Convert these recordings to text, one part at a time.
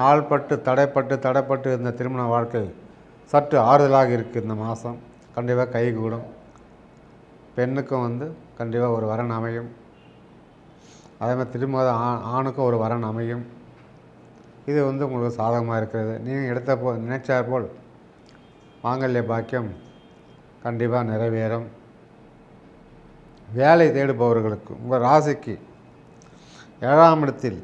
நாள்பட்டு தடைப்பட்டு தடைப்பட்டு இருந்த திருமண வாழ்க்கை சற்று ஆறுதலாக இருக்குது இந்த மாதம். கண்டிப்பாக கைகூடும். பெண்ணுக்கும் வந்து கண்டிப்பாக ஒரு வரன் அமையும். அதே மாதிரி திரும்ப ஆ ஆணுக்கும் ஒரு வரன் அமையும். இது வந்து உங்களுக்கு சாதகமாக இருக்கிறது. நீங்கள் எடுத்த போ நினைச்சார் போல் மாங்கல்ய பாக்கியம் கண்டிப்பாக நிறைவேறும். வேலை தேடுபவர்களுக்கு உங்கள் ராசிக்கு ஏழாம் இடத்தில்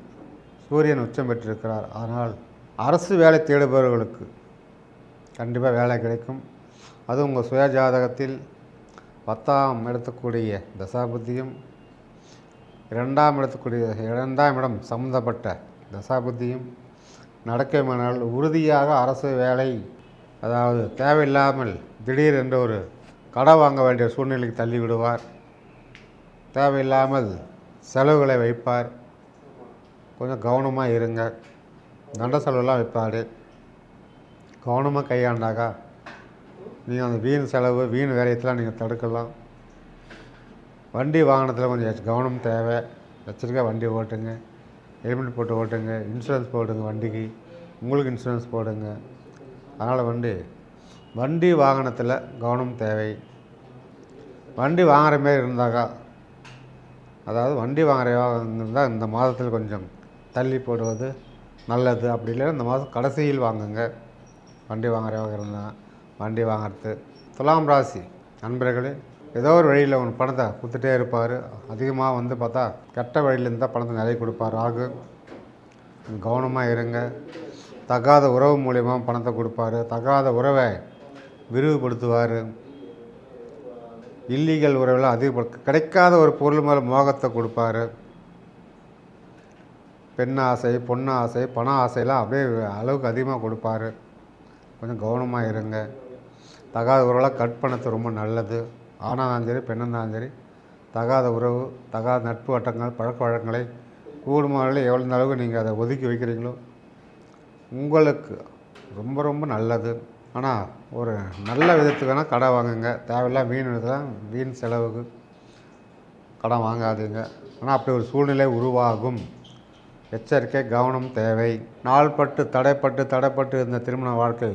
சூரியன் உச்சம் பெற்றிருக்கிறார். அதனால் அரசு வேலை தேடுபவர்களுக்கு கண்டிப்பாக வேலை கிடைக்கும். அது உங்கள் சுய ஜாதகத்தில் பத்தாம் இடத்துக்கூடிய தசாபுத்தியும் இரண்டாம் இடத்துக்குரிய இரண்டாம் இடம் சம்மந்தப்பட்ட தசாபுத்தியும் நடக்குமானால் உறுதியாக அரசு வேலை அதாவது தேவையில்லாமல் திடீரென்று ஒரு கடை வாங்க வேண்டிய சூழ்நிலைக்கு தள்ளிவிடுவார் தேவையில்லாமல் செலவுகளை வைப்பார். கொஞ்சம் கவனமாக இருங்க. தண்ட செலவுலாம் வைப்பார். கவனமாக கையாண்டாக்கா நீங்கள் அந்த வீண் செலவு வீண் விரயத்தெலாம் நீங்கள் தடுக்கலாம். வண்டி வாகனத்தில் கொஞ்சம் கவனம் தேவை. எச்சரிக்கையாக வண்டி ஓட்டுங்க. ஹெல்மெட் போட்டு ஓட்டுங்க. இன்சூரன்ஸ் போடுங்க வண்டிக்கு. உங்களுக்கு இன்சூரன்ஸ் போடுங்க. அதனால் வண்டி வண்டி வாகனத்தில் கவனம் தேவை. வண்டி வாங்குற மாரி இருந்தாக்கா அதாவது வண்டி வாங்குற இருந்தால் இந்த மாதத்தில் கொஞ்சம் தள்ளி போடுவது நல்லது. அப்படி இல்லைன்னா இந்த மாதம் கடைசியில் வாங்குங்க. வண்டி வாங்குறவங்க இருந்தால் வண்டி வாங்குறது. துலாம் ராசி நண்பர்களே ஏதோ ஒரு வழியில் உன் பணத்தை கொடுத்துட்டே இருப்பார். அதிகமாக வந்து பார்த்தா கெட்ட வழியில் இருந்தால் பணத்தை நிறைய கொடுப்பார். ஆகு. கவனமாக இருங்க. தகாத உறவு மூலிமா பணத்தை கொடுப்பாரு. தகாத உறவை விரிவுபடுத்துவார். இல்லீகல் உறவில் அதிகப்படுத்த கிடைக்காத ஒரு பொருள் மேலே மோகத்தை கொடுப்பாரு. பெண் ஆசை பொண்ணு ஆசை பண ஆசையெல்லாம் அப்படியே அளவுக்கு அதிகமாக கொடுப்பாரு. கொஞ்சம் கவனமாக இருங்க. தகாத உறவுலாம் கட் பண்ணது ரொம்ப நல்லது. ஆணாக சரி பெண்ணாக சரி தகாத உறவு தகாத நட்பு வட்டங்கள் பழக்க வழக்கங்களை கூடுமாவில் எவ்வளோ அளவுக்கு நீங்கள் அதை ஒதுக்கி வைக்கிறீங்களோ உங்களுக்கு ரொம்ப ரொம்ப நல்லது. ஆனால் ஒரு நல்ல விதத்துக்கு வேணால் கடை வாங்குங்க. தேவையில்லாம் வீண் தான் வீண் செலவுக்கு கடன் வாங்காதீங்க. ஆனால் அப்படி ஒரு சூழ்நிலை உருவாகும். எச்சரிக்கை கவனம் தேவை. நாள்பட்டு தடைப்பட்டு தடைப்பட்டு இருந்த திருமண வாழ்க்கை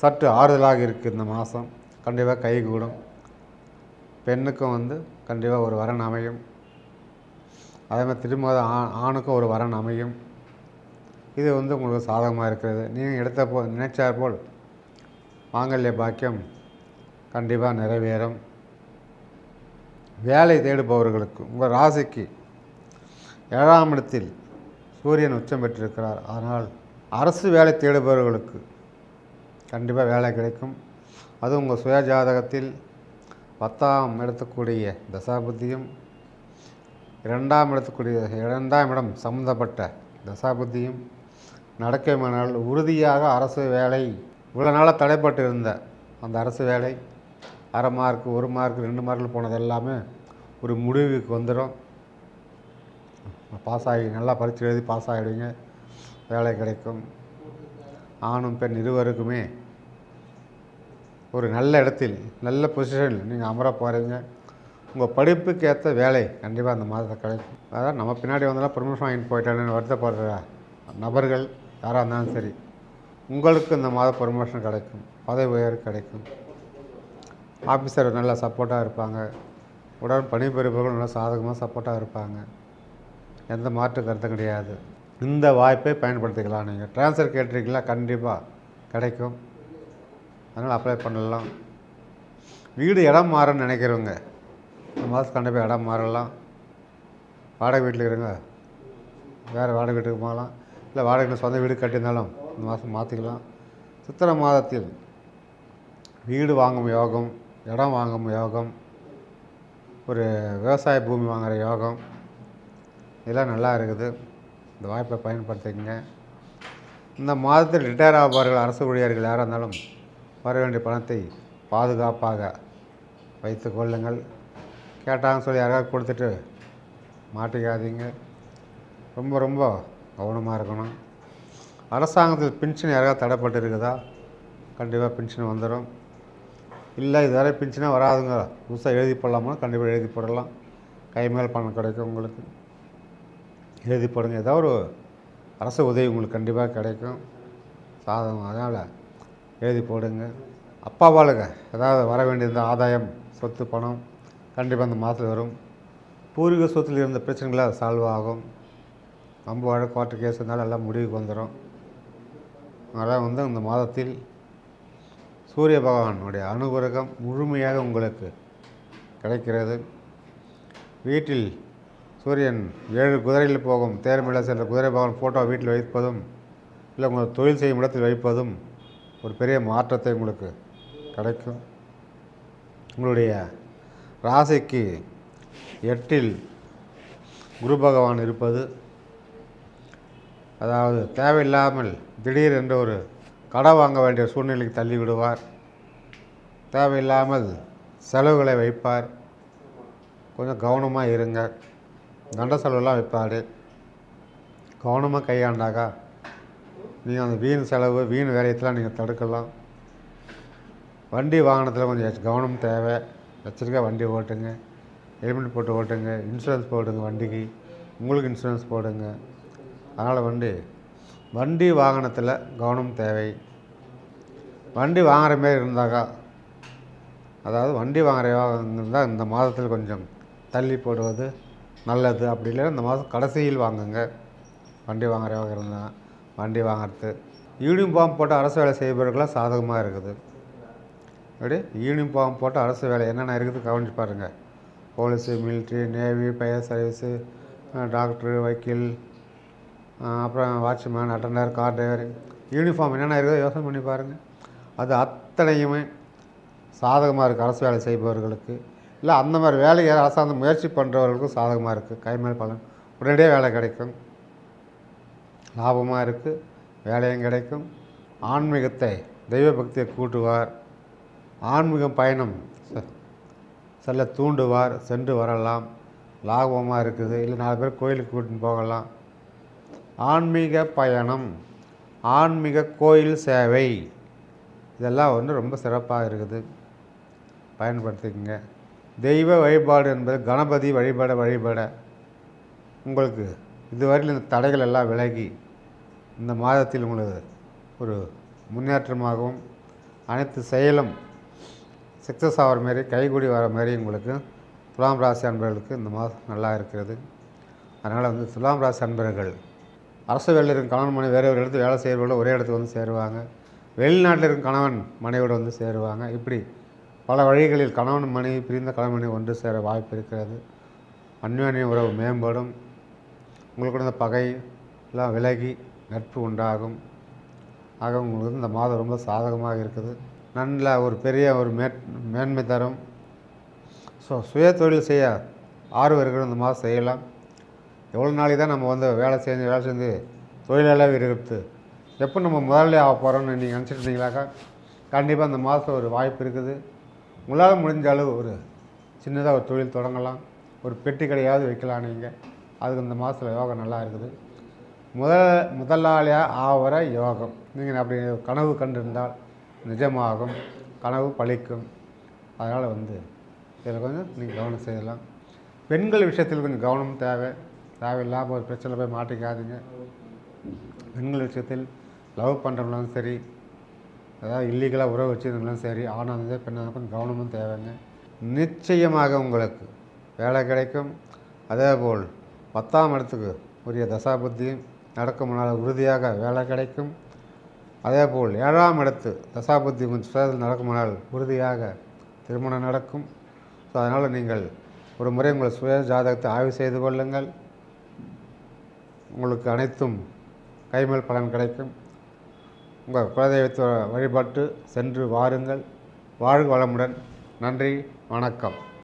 சற்று ஆறுதலாக இருக்குது இந்த மாதம். கண்டிப்பாக கைகூடும். பெண்ணுக்கும் வந்து கண்டிப்பாக ஒரு வரன் அமையும். அதே மாதிரி திரும்ப ஆ ஆணுக்கும் ஒரு வரன் அமையும். இது வந்து உங்களுக்கு சாதகமாக இருக்கிறது. நீங்கள் எடுத்த போ நினைச்சார் போல் மாங்கல்ய பாக்கியம் கண்டிப்பாக நிறைவேறும். வேலை தேடுபவர்களுக்கு உங்கள் ராசிக்கு ஏழாம் இடத்தில் சூரியன் உச்சம் பெற்றிருக்கிறார். ஆனால் அரசு வேலை தேடுபவர்களுக்கு கண்டிப்பாக வேலை கிடைக்கும். அது உங்கள் சுய ஜாதகத்தில் பத்தாம் இடத்துக்குரிய தசாபுத்தியும் இரண்டாம் இடத்துக்குரிய இரண்டாம் இடம் சம்மந்தப்பட்ட தசாபுத்தியும் நடக்குமானால் உறுதியாக அரசு வேலை இவ்வளோ நாளாக தடைப்பட்டு இருந்த அந்த அரசு வேலை அரை மார்க் ஒரு மார்க் ரெண்டு மார்க்கில் போனது எல்லாமே ஒரு முடிவுக்கு வந்துடும் பாஸ் ஆகி நல்லா பரீட்சை எழுதி பாஸ் ஆகிடுவீங்க வேலை கிடைக்கும். ஆணும் பெண் இருவருக்குமே ஒரு நல்ல இடத்தில் நல்ல பொசிஷனில் நீங்கள் அமர போகிறீங்க உங்கள் படிப்புக்கு ஏற்ற வேலை கண்டிப்பாக அந்த மாதத்தை கிடைக்கும். அதான் நம்ம பின்னாடி வந்தாலும் ப்ரமோஷன் வாங்கிட்டு போயிட்டானு வருத்தப்படுற நபர்கள் யாராக இருந்தாலும் சரி உங்களுக்கு இந்த மாதம் ப்ரொமோஷன் கிடைக்கும். பதவி உயர்வு கிடைக்கும். ஆஃபீஸர் நல்லா சப்போர்ட்டாக இருப்பாங்க. உடன் பணிபுரிபவர்கள் நல்லா சாதகமாக சப்போர்ட்டாக இருப்பாங்க. எந்த மாற்று கருத்தும் கிடையாது. இந்த வாய்ப்பை பயன்படுத்திக்கலாம் நீங்கள் ட்ரான்ஸ்ஃபர் கேட்டிருக்கீங்களா? கண்டிப்பாக கிடைக்கும். அதனால் அப்ளை பண்ணலாம். வீடு இடம் மாறன்னு நினைக்கிறவங்க இந்த மாதம் கண்டிப்பாக இடம் மாறலாம். வாடகை வீட்டில் இருங்க. வேறு வாடகை வீட்டுக்கு போகலாம். இல்லை வாடகை சொந்த வீடு கட்டியிருந்தாலும் இந்த மாதம் மாற்றிக்கலாம் சித்திரை மாதத்தில் வீடு வாங்கும் யோகம் இடம் வாங்கும் யோகம் ஒரு விவசாய பூமி வாங்குகிற யோகம் இதெல்லாம் நல்லா இருக்குது. இந்த வாய்ப்பை பயன்படுத்திக்கங்க. இந்த மாதத்தில் ரிட்டையர் ஆவார்கள் அரசு ஊழியர்கள் யாராக இருந்தாலும் வர வேண்டிய பணத்தை பாதுகாப்பாக வைத்து கொள்ளுங்கள். கேட்டாங்கன்னு சொல்லி யாராவது கொடுத்துட்டு மாட்டிக்காதீங்க. ரொம்ப ரொம்ப கவனமாக இருக்கணும். அரசாங்கத்தில் பென்ஷன் யாராவது தடைப்பட்டு இருக்குதா கண்டிப்பாக பென்ஷன் வந்துடும் இல்லை இதுவரை பென்ஷனாக வராதுங்க. புதுசாக எழுதி போடலாமா? கண்டிப்பாக எழுதி போடலாம். கை மேல் பணம் கிடைக்கும் உங்களுக்கு. எழுதி போடுங்க. ஏதாவது ஒரு அரசு உதவி உங்களுக்கு கண்டிப்பாக கிடைக்கும். சாதகம் அதனால் எழுதி போடுங்க. அப்பாவாளுங்க ஏதாவது வர வேண்டியிருந்த ஆதாயம் சொத்து பணம் கண்டிப்பாக அந்த மாதத்தில் வரும். பூர்வீக சொத்தில் இருந்த பிரச்சனைகள் அது சால்வ் ஆகும். நம்ப வழக்கு கோர்ட்டு கேஸ் இருந்தாலும் எல்லாம் முடிவுக்கு வந்துடும் அதனால் வந்து இந்த மாதத்தில் சூரிய பகவானுடைய அனுகிரகம் முழுமையாக உங்களுக்கு கிடைக்கிறது. வீட்டில் சூரியன் ஏழு குதிரையில் போகும். தேர்மையில் சென்ற குதிரை பகவான் ஃபோட்டோ வீட்டில் வைப்பதும் இல்லை உங்கள் தொழில் செய்யும் இடத்தில் வைப்பதும் ஒரு பெரிய மாற்றத்தை உங்களுக்கு கிடைக்கும். உங்களுடைய ராசிக்கு எட்டில் குரு பகவான் இருப்பது அதாவது தேவையில்லாமல் திடீர் என்ற ஒரு கடை வாங்க வேண்டிய சூழ்நிலைக்கு தள்ளி விடுவார் தேவையில்லாமல் செலவுகளை வைப்பார். கொஞ்சம் கவனமாக இருங்க தண்ட செலவுலாம் வைப்பார். கவனமாக கையாண்டாக்கா நீங்கள் அந்த வீண் செலவு வீண் வேலையத்தெல்லாம் நீங்கள் தடுக்கலாம். வண்டி வாகனத்தில் கொஞ்சம் கவனம் தேவை. எச்சரிக்கையாக வண்டி ஓட்டுங்க. ஹெல்மெட் போட்டு ஓட்டுங்க. இன்சூரன்ஸ் போடுங்க வண்டிக்கு. உங்களுக்கு இன்சூரன்ஸ் போடுங்க. அதனால் வண்டி வண்டி வாகனத்தில் கவனம் தேவை. வண்டி வாங்குற மாரி இருந்தாக்கா அதாவது வண்டி வாங்குற இருந்தால் இந்த மாதத்தில் கொஞ்சம் தள்ளி போடுவது நல்லது. அப்படி இல்லைன்னா இந்த மாதம் கடைசியில் வாங்குங்க. வண்டி வாங்குறவங்க இருந்தால் வண்டி வாங்குறது. யூனிஃபார்ம் போட்டு அரசு வேலை செய்பவர்களாம் சாதகமாக இருக்குது. எப்படி? யூனிஃபார்ம் போட்டு அரசு வேலை என்னென்ன இருக்குது கவனிச்சு பாருங்கள் police military navy fire service doctor வக்கீல் அப்புறம் watchman attender car driver uniform என்னென்ன இருக்குதோ யோசனை பண்ணி பாருங்கள் அது அத்தனையுமே சாதகமாக இருக்குது அரசு வேலை செய்பவர்களுக்கு. இல்லை அந்த மாதிரி வேலையை அரசாங்கம் முயற்சி பண்ணுறவர்களுக்கும் சாதகமாக இருக்குது கைமேல் பலன். உடனடியாக வேலை கிடைக்கும். லாபமாக இருக்குது வேலையும் கிடைக்கும். ஆன்மீகத்தை தெய்வ பக்தியை கூட்டுவார். ஆன்மீகம் பயணம் செ- செல்ல தூண்டுவார். சென்று வரலாம். லாபமாக இருக்குது. இல்லை நாலு பேர் கோயிலுக்கு கூட்டின்னு போகலாம். ஆன்மீக பயணம். ஆன்மீக கோயில் சேவை. இதெல்லாம் வந்து ரொம்ப சிறப்பாக இருக்குது. பயன்படுத்திக்கங்க. தெய்வ வழிபாடு என்பது கணபதி வழிபட வழிபட உங்களுக்கு இதுவரையில் இந்த தடைகள் எல்லாம் விலகி இந்த மாதத்தில் உங்களுக்கு ஒரு முன்னேற்றமாகவும் அனைத்து செயலும் சக்ஸஸ் ஆகிற மாரி கைகூடி வர மாதிரி உங்களுக்கு துலாம் ராசி அன்பர்களுக்கு இந்த மாதம் நல்லா இருக்கிறது. அதனால் வந்து துலாம் ராசி அன்பர்கள் அரசு வேலையில் இருக்கும் கணவன் மனைவி வேறு ஒரு இடத்துல வேலை செய்கிறவங்கள ஒரே இடத்துக்கு வந்து சேருவாங்க. வெளிநாட்டில் இருக்கும் கணவன் மனைவியோடு வந்து சேருவாங்க. இப்படி பல வழிகளில் கணவன் மனைவி பிரிந்த கணவன் மனைவி ஒன்று சேர வாய்ப்பு இருக்கிறது. அந்யோன்ய உறவு மேம்படும். உங்களுக்கு இந்த பகை எல்லாம் விலகி நட்பு உண்டாகும். ஆக உங்களுக்கு இந்த மாதம் ரொம்ப சாதகமாக இருக்குது. நல்ல ஒரு பெரிய ஒரு மே மேன்மை தரும். ஸோ சுய தொழில் செய்ய ஆர்வர்கள் இந்த மாதம் செய்யலாம். எவ்வளோ நாளைக்கு தான் நம்ம வந்து வேலை செஞ்சு வேலை செஞ்சு தொழிலாளர் இருக்கிறது எப்போ நம்ம முதலாளி ஆக போகிறோம்னு நீங்கள் நினச்சிட்டு இருந்தீங்களாக்கா கண்டிப்பாக அந்த மாதத்தில் ஒரு வாய்ப்பு இருக்குது. உங்களால் முடிஞ்ச அளவு ஒரு சின்னதாக ஒரு தொழில் தொடங்கலாம். ஒரு பெட்டி கடையாவது வைக்கலாம் நீங்கள் அதுக்கு இந்த மாதத்தில் யோகம் நல்லா இருக்குது. முதல் முதலாளியாக ஆகிற யோகம். நீங்கள் அப்படி கனவு கண்டிருந்தால் நிஜமாகும். கனவு பழிக்கும். அதனால் வந்து இதில் கொஞ்சம் நீங்கள் கவனம் செய்யலாம் பெண்கள் விஷயத்தில் கொஞ்சம் கவனம் தேவை. தேவையில்லாமல் ஒரு பிரச்சனை போய் மாட்டிக்காதீங்க. பெண்கள் விஷயத்தில் லவ் பண்ணுறவங்களும் சரி அதாவது இல்லீகலாக உறவு வச்சுருந்தாலும் சரி ஆணாக இருந்தால் பெண்ணாக இருந்தாலும் கவனமும் தேவைங்க. நிச்சயமாக உங்களுக்கு வேலை கிடைக்கும். அதேபோல் பத்தாம் இடத்துக்கு உரிய தசாபுத்தியும் நடக்கும். முன்னால் உறுதியாக வேலை கிடைக்கும். அதேபோல் ஏழாம் இடத்து தசாபுத்தி கொஞ்சம் சுயத்தில் நடக்கும். உறுதியாக திருமணம் நடக்கும். ஸோ அதனால் நீங்கள் ஒரு முறை உங்கள் சுய ஜாதகத்தை ஆய்வு செய்து கொள்ளுங்கள். உங்களுக்கு அனைத்தும் கைமேல் பலன் கிடைக்கும். உங்கள் குலதெய்வத்தை வழிபட்டு சென்று வாருங்கள். வாழ்க வளமுடன். நன்றி. வணக்கம்.